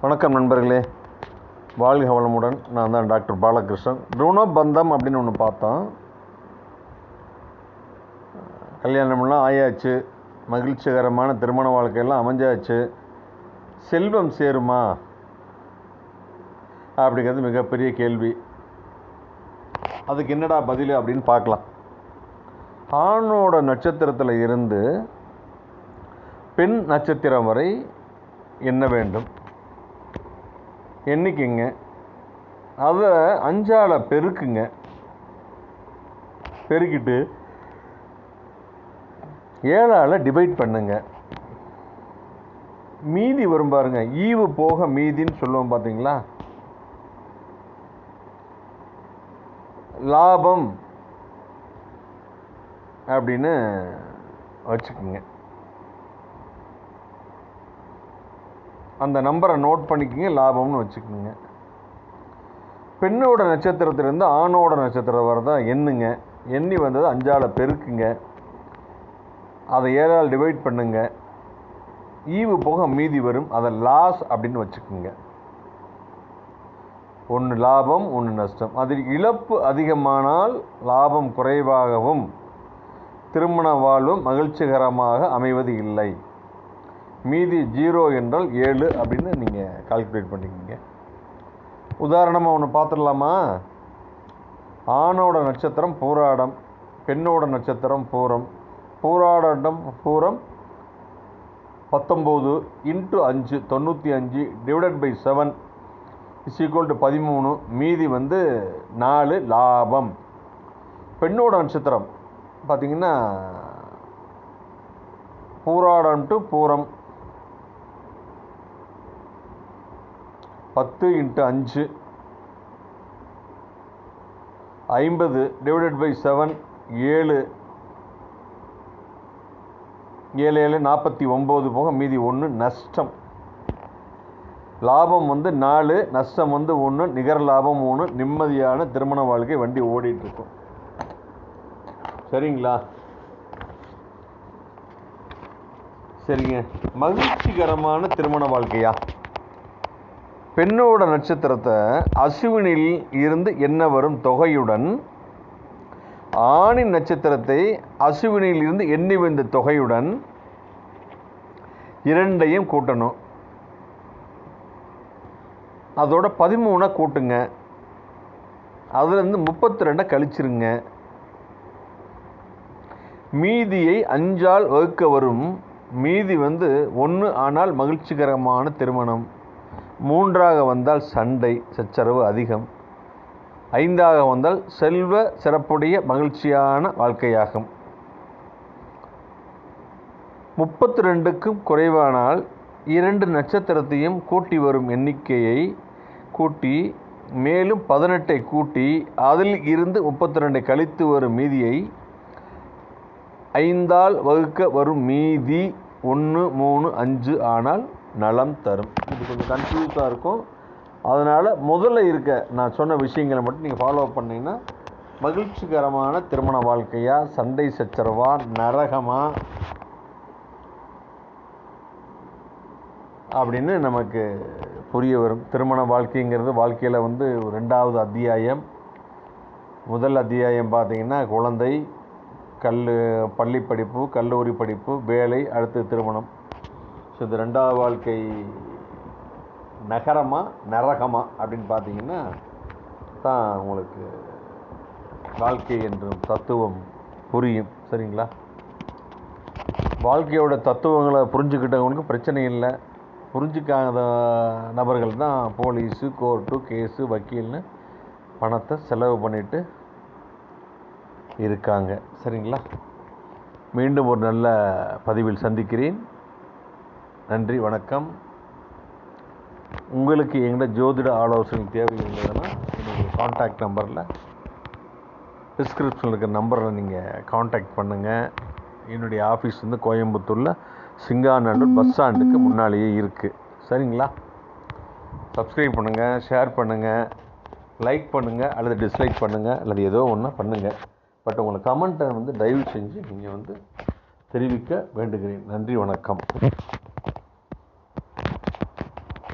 வணக்கம் நண்பர்களே. வாழ்க வளமுடன். நான் தான் டாக்டர் பாலகிருஷ்ணன். ருணபந்தம் அப்படின்னு ஒன்று பார்த்தோம். கல்யாணம்லாம் ஆயாச்சு. மகிழ்ச்சிகரமான திருமண வாழ்க்கையெல்லாம் அமைஞ்சாச்சு. செல்வம் சேருமா? அப்படிங்கிறது மிகப்பெரிய கேள்வி. அதுக்கு என்னடா பதில் அப்படின்னு பார்க்கலாம். ஆணோட நட்சத்திரத்தில் இருந்து பெண் நட்சத்திரம் வரை என்ன வேண்டும்? எண்ணிக்கைங்க அதை அஞ்சால பெருக்குங்க. பெருக்கிட்டு ஏழால் டிவைட் பண்ணுங்க. மீதி வரும் பாருங்க. ஈவு போக மீதின்னு சொல்லுவோம் பார்த்தீங்களா லாபம் அப்படின்னு வச்சுக்கோங்க. அந்த நம்பரை நோட் பண்ணிக்கோங்க லாபம்னு வச்சுக்கோங்க. பெண்ணோட நட்சத்திரத்திலேருந்து ஆணோட நட்சத்திரம் வரதா எண்ணுங்க. எண்ணி வந்தது அஞ்சால் பெருக்குங்க. அதை ஏழால் டிவைட் பண்ணுங்க. ஈவு போக மீதி வரும். அதை லாஸ் அப்படின்னு வச்சுக்கோங்க. ஒன்று லாபம் ஒன்று நஷ்டம். அதில் இழப்பு அதிகமானால் லாபம் குறைவாகவும் திருமண வாழ்வும் மகிழ்ச்சிகரமாக அமைவது இல்லை. மீதி ஜீரோ என்றால் ஏழு அப்படின்னு நீங்கள் கால்குலேட் பண்ணிக்கிங்க. உதாரணமாக ஒன்று பார்த்துடலாமா ஆணோட நட்சத்திரம் பூராடம் பெண்ணோட நட்சத்திரம் பூரம். பூராடம் பூரம் பத்தொம்போது இன்ட்டு அஞ்சு தொண்ணூற்றி அஞ்சு divided by seven is equal to பதிமூணு மீதி வந்து நாலு லாபம். பெண்ணோட நட்சத்திரம் பார்த்திங்கன்னா பூராடம் டு பூரம். பத்து இன்ட்டு அஞ்சு. ஐம்பது டிவைடட் பை செவன் ஏழு. ஏழு ஏழு நாற்பத்தி ஒம்பது போக மீதி ஒன்று நஷ்டம். லாபம் வந்து நாலு நஷ்டம் வந்து ஒன்று நிகர லாபம் மூணு நிம்மதியான திருமண வாழ்க்கை வண்டி ஓடிட்டுருக்கும். சரிங்களா? சரிங்க. மகிழ்ச்சிகரமான திருமண வாழ்க்கையா? பெண்ணோட நட்சத்திரத்தை அசுவினில் இருந்து என்ன வரும்? தொகையுடன். ஆணின் நட்சத்திரத்தை அசுவினில் இருந்து எண்ணி வந்த தொகையுடன் இரண்டையும் கூட்டணும். அதோட பதிமூணை கூட்டுங்க. அதுலேருந்து முப்பத்தி ரெண்டை கழிச்சிருங்க. மீதியை அஞ்சால் வகுக்க வரும். மீதி வந்து ஒன்று ஆனால் மகிழ்ச்சிகரமான திருமணம். மூன்றாக வந்தால் சண்டை சச்சரவு அதிகம். ஐந்தாக வந்தால் செல்வ சிறப்புடைய மகிழ்ச்சியான வாழ்க்கையாகும். முப்பத்தி ரெண்டுக்கும் குறைவானால் இரண்டு நட்சத்திரத்தையும் கூட்டி வரும் எண்ணிக்கையை கூட்டி மேலும் பதினெட்டை கூட்டி அதில் இருந்து முப்பத்தி ரெண்டை கழித்து வரும் மீதியை ஐந்தால் வகுக்க வரும் மீதி ஒன்று மூணு அஞ்சு ஆனால் நலம் தரும். இது கொஞ்சம் கன்ஃபியூஸாக இருக்கும். அதனால் முதல்ல இருக்க நான் சொன்ன விஷயங்களை மட்டும் நீங்கள் ஃபாலோ பண்ணிங்கன்னா மகிழ்ச்சிகரமான திருமண வாழ்க்கையா சண்டை சச்சரவா நரகமா? அப்படின்னு நமக்கு புரிய வரும். திருமண வாழ்க்கைங்கிறது வாழ்க்கையில் வந்து ரெண்டாவது அத்தியாயம். முதல் அத்தியாயம் பார்த்திங்கன்னா குழந்தை கல் பள்ளி படிப்பு கல்லூரி படிப்பு வேலை அடுத்து திருமணம். ஸோ இந்த ரெண்டாவது வாழ்க்கை நகரமா நரகமா அப்படின்னு பார்த்தீங்கன்னா தான் உங்களுக்கு வாழ்க்கை என்றும் தத்துவம் புரியும். சரிங்களா? வாழ்க்கையோட தத்துவங்களை புரிஞ்சுக்கிட்டவங்களுக்கு பிரச்சனை இல்லை. புரிஞ்சுக்காத நபர்கள் தான் போலீஸு கோர்ட்டு கேஸு வக்கீல்னு பணத்தை செலவு பண்ணிட்டு இருக்காங்க. சரிங்களா? மீண்டும் ஒரு நல்ல பதிவில் சந்திக்கிறேன். நன்றி வணக்கம். உங்களுக்கு எங்களோட ஜோதிட ஆலோசனை தேவை இருந்ததுன்னா என்னுடைய காண்டாக்ட் நம்பரில் டிஸ்கிரிப்ஷனில் இருக்கிற நம்பரில் நீங்கள் காண்டாக்ட் பண்ணுங்கள் என்னுடைய ஆஃபீஸ் வந்து கோயம்புத்தூரில் சிங்காநல்லூர் பஸ் ஸ்டாண்டுக்கு முன்னாலேயே இருக்குது சரிங்களா? சப்ஸ்கிரைப் பண்ணுங்கள் ஷேர் பண்ணுங்கள் லைக் பண்ணுங்கள் அல்லது டிஸ்லைக் பண்ணுங்கள் அல்லது ஏதோ ஒன்று பண்ணுங்கள் பட் உங்களை கமெண்ட்டை வந்து தயவு செஞ்சு நீங்கள் வந்து தெரிவிக்க வேண்டுகிறேன். நன்றி வணக்கம்.